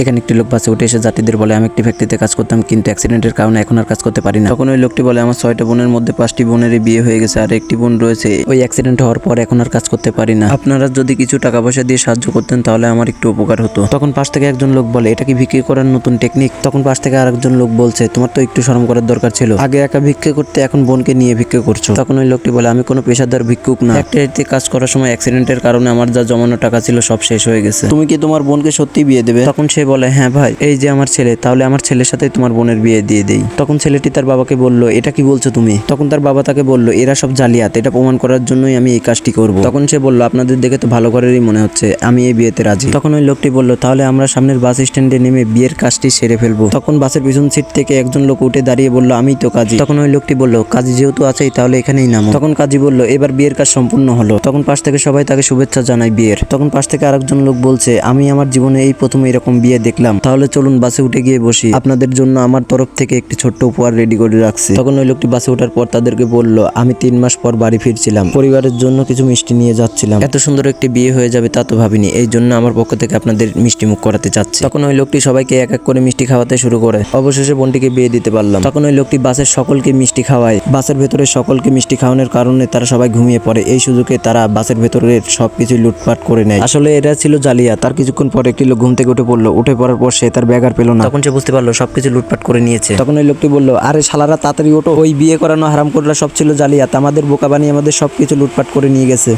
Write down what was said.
এখানে একটি লোক বাসে উঠে এসে যাত্রীদের বলে, আমি একটি ফ্যাক্টরিতে কাজ করতাম, কিন্তু অ্যাক্সিডেন্টের কারণে এখন আর কাজ করতে পারি না। তখন ওই লোকটি বলে, আমার ছয়টা বোনের মধ্যে পাঁচটি বোনেরই বিয়ে হয়ে গেছে আর একটি বোন রয়েছে। ওই অ্যাক্সিডেন্ট হওয়ার পর এখন আর কাজ করতে পারি না। আপনারা যদি কিছু টাকা পয়সা দিয়ে সাহায্য করতেন, তাহলে আমার একটু উপকার হতো। তখন পাশ থেকে একজন লোক বলে, এটা কি বিক্রি করার নতুন টেকনিক? তখন পাশ থেকে আরেকজন লোক বলছে, তোমার তো একটু শরম করার দরকার ছিল। আগে একা ভিক্ষে করতে, এখন বোনকে নিয়ে ভিক্ষে করছ। তখন ওই লোকটি বলে, আমি কোনো পেশাদার ভিক্ষুক না। ফ্যাক্টরিতে কাজ করার সময় অ্যাক্সিডেন্টের কারণে আমার যা জমানো টাকা ছিল সব শেষ হয়ে গেছে। তুমি কি তোমার বোনকে সত্যি বিয়ে দেবে? তখন সে বলে হ্যাঁ ভাই, এই যে আমার ছেলে, তাহলে আমার ছেলের সাথে তোমার বোনের বিয়ে দিয়ে দেই। তখন ছেলেটি তার বাবাকে বলল, এটা কি বলছো তুমি? তখন তার বাবা তাকে বলল, এরা সব জালিয়াত, এটা প্রমাণ করার জন্যই আমি এই কাজটি করব। তখন সে বলল, আপনাদের দেখে তো ভালো ঘরেরই মনে হচ্ছে, আমি এই বিয়েতে রাজি। তখন ওই লোকটি বলল, তাহলে আমরা সামনের বাস স্ট্যান্ডে নেমে বিয়ের কাজটি সেরে ফেলব। তখন বাসের পিছন সিট থেকে একজন লোক উঠে দাঁড়িয়ে বলল, আমি তো কাজী। তখন ওই লোকটি বলল, কাজী যেহেতু আছেই, তাহলে এখানেই নামো। তখন কাজী বলল, এবার বিয়ের কাজ সম্পূর্ণ হলো। তখন পাশ থেকে সবাই তাকে শুভেচ্ছা জানায় বিয়ের। তখন পাশ থেকে আরেকজন লোক বলছে, আমি আমার জীবনে এই প্রথম এরকম বিয়ে দেখলাম। তাহলে চলুন বাসে উঠে গিয়ে বসি। আপনাদের জন্য আমার তরফ থেকে একটি ছোট্ট উপহার রেডি করে রাখছি। তখন ওই লোকটি বাসে ওঠার পর তাদেরকে বলল, আমি তিন মাস পর বাড়ি ফিরছিলাম। পরিবারের জন্য কিছু মিষ্টি নিয়ে যাচ্ছিলাম। এত সুন্দর একটি বিয়ে হয়ে যাবে তা তো ভাবিনি। এই জন্য আমার পক্ষ থেকে আপনাদের মিষ্টি মুখ করাতে চাচ্ছি। তখন ওই লোকটি সবাইকে এক এক করে মিষ্টি খাওয়াতে শুরু করে। অবশেষে বোনটিকে বিয়ে দিতে পারলাম। তখন ওই লোকটি বাসের সকলকে মিষ্টি খাওয়ায়। বাসের ভেতরে সকলকে মিষ্টি খাওয়ানোর কারণে তারা সবাই ঘুমিয়ে পড়ে। এই সুযোগে তারা বাসের ভেতরের সবকিছু লুটপাট করে নেয়। আসলে এরা ছিল জালিয়া তার কিছুক্ষণ পরে একটি লোক ঘুম থেকে উঠে পড়ল। উঠে পড়ার পর সে তার ব্যাগ আর পেল না। তখন সে বুঝতে পারল সবকিছু লুটপাট করে নিয়েছে। তখন ওই লোকটি বলল আরে শালারা তাড়াতাড়ি ওঠো ওই বিয়ে করানো হারাম করলা সব ছিল জালিয়াত আমাদের বোকা বানিয়ে আমাদের সবকিছু লুটপাট করে নিয়ে গেছে।